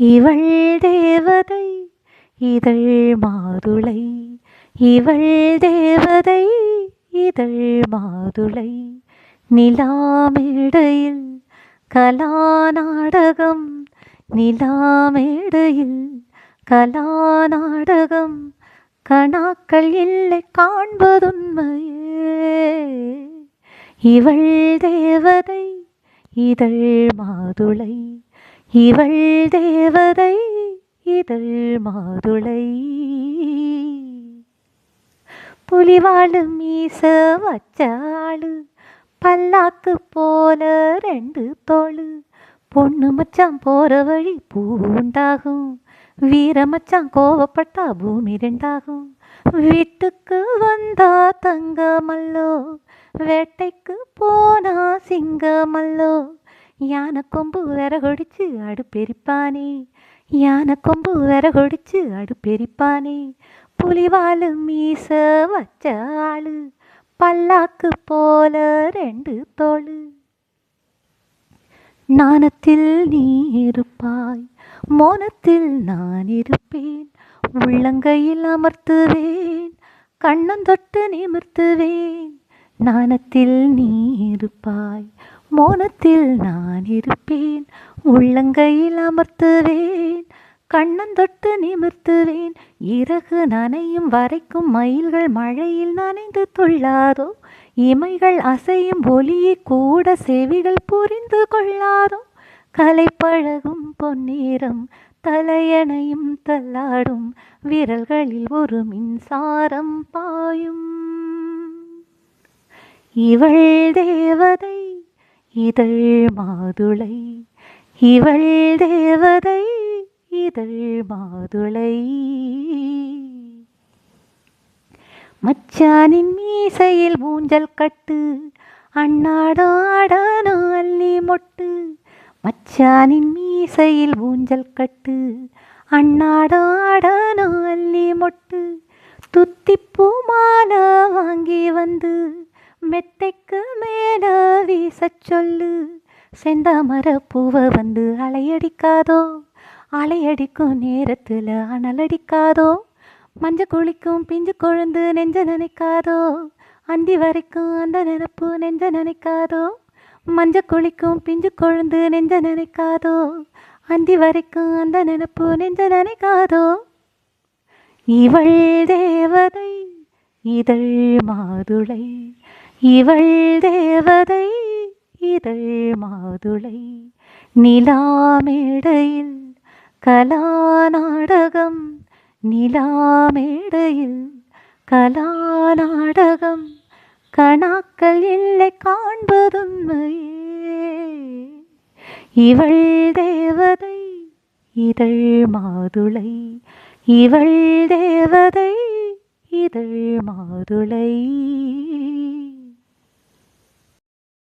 இவள் தேவதை இதழ் மாதுளை. இவள் தேவதை இதழ் மாதுளை. நிலாமேடையில் கலாநாடகம் நிலாமேடையில் கலாநாடகம். கணாக்கள் இல்லை காண்பதுண்மையே. இவள் தேவதை இதழ் மாதுளை. இவள் தேவதை இதழ் மாதுளை. புலிவாளும் மீச வச்சாளு பல்லாக்கு போல ரெண்டு தோளு. பொண்ணு மச்சான் போற வழி பூண்டாகும் வீர மச்சான் கோவப்பட்டா பூமி ரெண்டாகும். வீட்டுக்கு வந்தா தங்கமல்லோ வேட்டைக்கு போனா சிங்கமல்லோ. யானை கொம்பு விறகொடிச்சு அடுப்பெரிப்பானே? யானை கொம்பு விறகொடிச்சு அடுப்பெரிப்பானே? புலிவாலு மீச வச்ச ஆளு பல்லாக்கு போல ரெண்டு தோளு. நாணத்தில் நீ இருப்பாய் மோனத்தில் நான் இருப்பேன். உள்ளங்கையில் அமர்த்துவேன் கண்ணந்தொட்டு நிமிர்த்துவேன். நாணத்தில் நீ இருப்பாய் மோனத்தில் நான் இருப்பேன். உள்ளங்கையில் அமர்த்துவேன். கண்ணந்தொட்டு நிமிர்த்துவேன். இறகு நனையும் வரைக்கும் மயில்கள் மழையில் நனைந்து துள்ளாரோ இமைகள் அசையும் ஒலியை கூட செவிகள் புரிந்து கொள்ளாரோ கலை பழகும் பொன்னீரம் தலையணையும் தள்ளாடும் விரல்களில் ஒரு மின்சாரம் பாயும். இவள் தேவதை இதழ் மாதுளை இவள் தேவதை இதழ் மாதுளை. மச்சானின் மீசையில் ஊஞ்சல் கட்டு அண்ணாடாடானோ நீ மொட்டு. மச்சானின் மீசையில் ஊஞ்சல் கட்டு அண்ணாடாடானோ நீ மொட்டு. துத்திப்பூ சொல்லு. செந்தாமர பூவை வந்து அலையடிக்காதோ? அலையடிக்கும் நேரத்தில் அனலடிக்காதோ மஞ்ச குளிக்கும் பிஞ்சு கொழுந்து நெஞ்ச நினைக்காதோ? அந்தி வரைக்கும் அந்த நினப்பு நெஞ்ச நினைக்காதோ? மஞ்ச குளிக்கும் பிஞ்சு கொழுந்து நெஞ்ச நினைக்காதோ? அந்தி வரைக்கும் அந்த நினப்பு நெஞ்ச நினைக்காதோ? இவள் தேவதை இதழ் மாதுளை. இவள் தேவதை இதழ் மாதுளை நிலாமேடையில் கலாநாடகம் நிலாமேடையில் கலாநாடகம் கணாக்கள் இல்லை காண்பதுண்மையே இவள் தேவதை இதழ் மாதுளை இவள் தேவதை இதழ் மாதுளை.